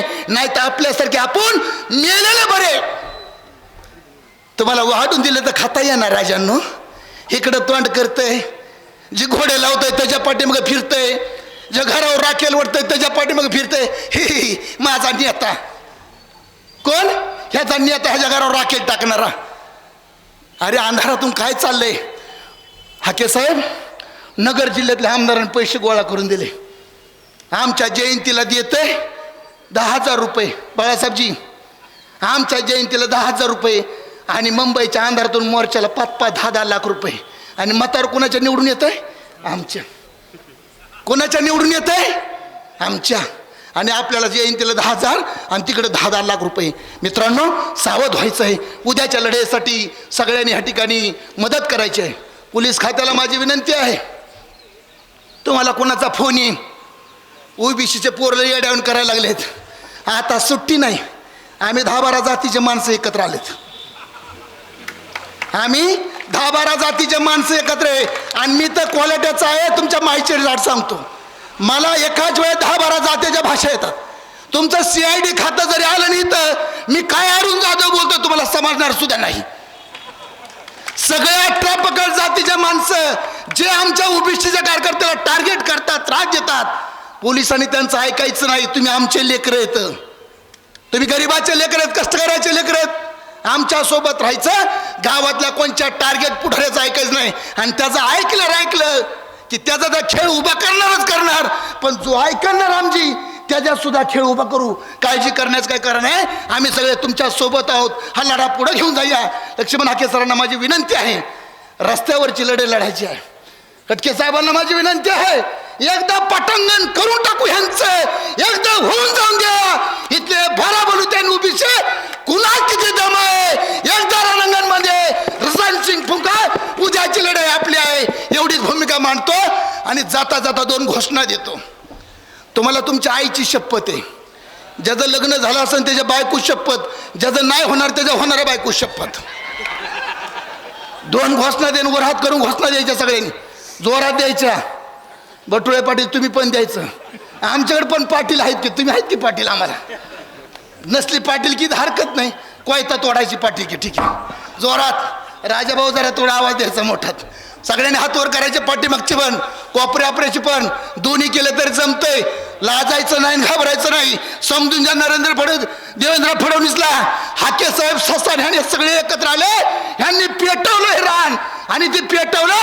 नाही नाही तर आपल्यासारखे आपण मेलेले बरे. तुम्हाला वाढून दिलं तर खाता येणार राजांनो. इकडं तोंड करतंय जे घोडे लावतंय त्याच्या पाठीमागे फिरतंय जे घरावर राखेल वाटतंय त्याच्या पाठीमागे फिरतंय. हे माझा नेता. कोण? ह्याचा नेता ह्याच्या घरावर राखेल टाकणारा. अरे अंधारातून काय चाललंय? हाके साहेब नगर जिल्ह्यातल्या आमदारांनी पैसे गोळा करून दिले. आमच्या जयंतीला देतंय दहा हजार रुपये. बाळासाहेबजी आमच्या जयंतीला दहा हजार रुपये आणि मुंबईच्या अंधारातून मोर्चाला पाच पाच दहा दहा लाख रुपये. आणि मतार कोणाच्या निवडून येत आहे आमच्या. कोणाच्या निवडून येत आहे आमच्या. आणि आपल्याला जयंतीला दहा हजार आणि तिकडे दहा दहा लाख रुपये. मित्रांनो सावध व्हायचं आहे उद्याच्या लढाईसाठी सगळ्यांनी ह्या ठिकाणी मदत करायची आहे. पोलीस खात्याला माझी विनंती आहे. तुम्हाला कोणाचा फोन येईल ओबीसीचे पोरले येड्यावून करायला लागलेत. आता सुट्टी नाही. आम्ही दहा बारा जातीचे माणसं एकत्र आलेत. आम्ही दहा बारा जातीचे माणसं एकत्र आहे. आणि मी तर क्वालिटीचा आहे तुमच्या माहिती लाट सांगतो. मला एकाच वेळेत दहा बारा जातीच्या भाषा येतात. तुमचं सी आय डी खातं जरी आलं नाही तर मी काय अरुण जाधव बोलतो तुम्हाला समजणार सुद्धा नाही. सगळ्या अठरा पकड जातीचे माणसं जे आमच्या ओबीसीच्या कार्यकर्त्याला टार्गेट करतात त्रास देतात पोलिसांनी त्यांचं ऐकायचं नाही. तुम्ही आमचे लेकरं आहेत. तुम्ही गरीबाचे लेकर आहेत कष्टकऱ्याचे लेकर आहेत. आमच्यासोबत राहायचं. गावातल्या कोणत्या टार्गेट पुढाऱ्याचं ऐकायचं नाही. आणि त्याचं ऐकलं ऐकलं की त्याचा तर खेळ उभा करणारच करणार. पण जो ऐकणार आमची त्याच्यात सुद्धा खेळ उभा करू. काळजी करण्याचं काय कारण आहे? आम्ही सगळे तुमच्यासोबत आहोत. हा लढा पुढे घेऊन जाऊया. लक्ष्मण हाके सरांना माझी विनंती आहे. रस्त्यावरची लढाई लढायची आहे. कटके साहेबांना माझी विनंती आहे. एकदा पटांगण करून टाकू ह्यांचं. एकदा होऊन जाऊन द्या. इथले भरा बोलू त्यांनी उभीचे कुणा किती दम आहे? एकदा रणांगणमध्ये रसान सिंग फुंका उद्याची लढाई आपली आहे. एवढीच भूमिका मांडतो आणि जाता जाता दोन घोषणा देतो. तुम्हाला तुमच्या आईची शपथ आहे. ज्याचं लग्न झालं असेल त्याच्या बायको शपथ. ज्याचं नाही होणार त्याच्या होणाऱ्या बायको शपथ. दोन घोषणा देऊन वरात करून घोषणा द्यायच्या सगळ्यांनी. जोरात द्यायच्या. बटुळे पाटील तुम्ही पण द्यायचं. आमच्याकडे पण पाटील आहेत की तुम्ही आहेत की पाटील आम्हाला? नसली पाटील की हरकत नाही. कोयता तोडायची पाटील की ठीक आहे. जोरात. राजाभाऊ जरा थोडा आवाज द्यायचा मोठात. सगळ्यांनी हात वर करायचे पाठीमागचे पण कोपरे आपऱ्याचे पण. दोन्ही केलं तरी जमतंय. लाजायचं नाही घाबरायचं नाही. समजून घ्या नरेंद्र फडणवीस देवेंद्र फडणवीसला. हाके साहेब ससान ह्याने सगळे एकत्र आले. ह्यांनी पेटवलं हे रान. आणि ते पेटवलं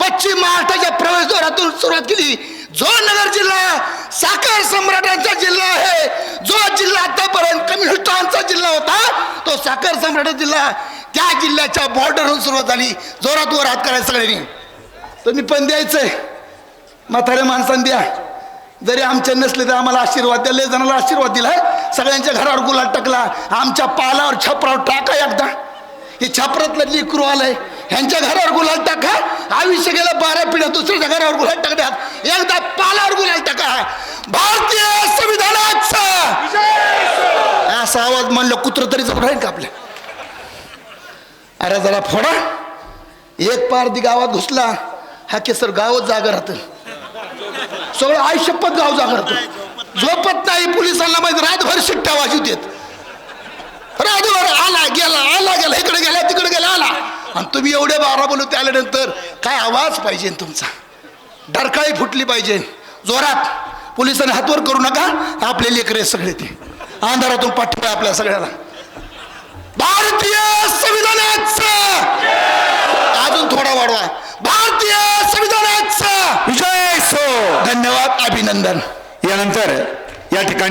पश्चिम महाराष्ट्राच्या प्रवेशद्वारातून सुरुवात केली. जो नगर जिल्हा साखर सम्राटांचा जिल्हा आहे जो जिल्हा आतापर्यंत कम्युनिस्टांचा जिल्हा होता तो साखर सम्राट जिल्हा त्या जिल्ह्याच्या बॉर्डरहून सुरुवात झाली. जोरात वर हात करायचं सगळ्यांनी. तुम्ही पण द्यायचंय. म्हाताऱ्या माणसांनी द्या. जरी आमचे नसले तर आम्हाला आशीर्वाद द्या. लेजनाला आशीर्वाद दिलाय सगळ्यांच्या घरावर गुलाल टाकला. आमच्या पालावर छपरावर टाका एकदा. हे छपरातलं लिकरू आलंय. ह्यांच्या घरावर गुलाल टाका. आयुष्य गेलं बारा पिढ्या दुसऱ्याच्या घरावर गुलाल टाकण्यात. एकदा पालावर गुलाल टाका. भारतीय संविधानाचा. असा आवाज म्हणलं कुत्र तरी जपून राहील का आपल्या? अरे जरा फोडा. एक पारदी गावात घुसला हा केसर गावच जागा राहतं. सगळं आयुष्यपत गाव जागा राहतं. झोपत नाही पोलिसांना माहिती रातभर शिट्ट्या वाजू देत. रातभर आला गेला आला गेला इकडे गेला तिकडे गेला आला. आणि तुम्ही एवढे बारा बोलू आल्यानंतर काय आवाज पाहिजे तुमचा? डरकाळी फुटली पाहिजे. जोरात. पोलिसांनी हातवर करू नका. आपले लेकरे सगळे ते. अंधारातून आहे आपल्या सगळ्याला. भारतीय संविधानाचा. अजून थोडा वाढवा. भारतीय संविधानाचा. विजय सो. धन्यवाद अभिनंदन. यानंतर या ठिकाणी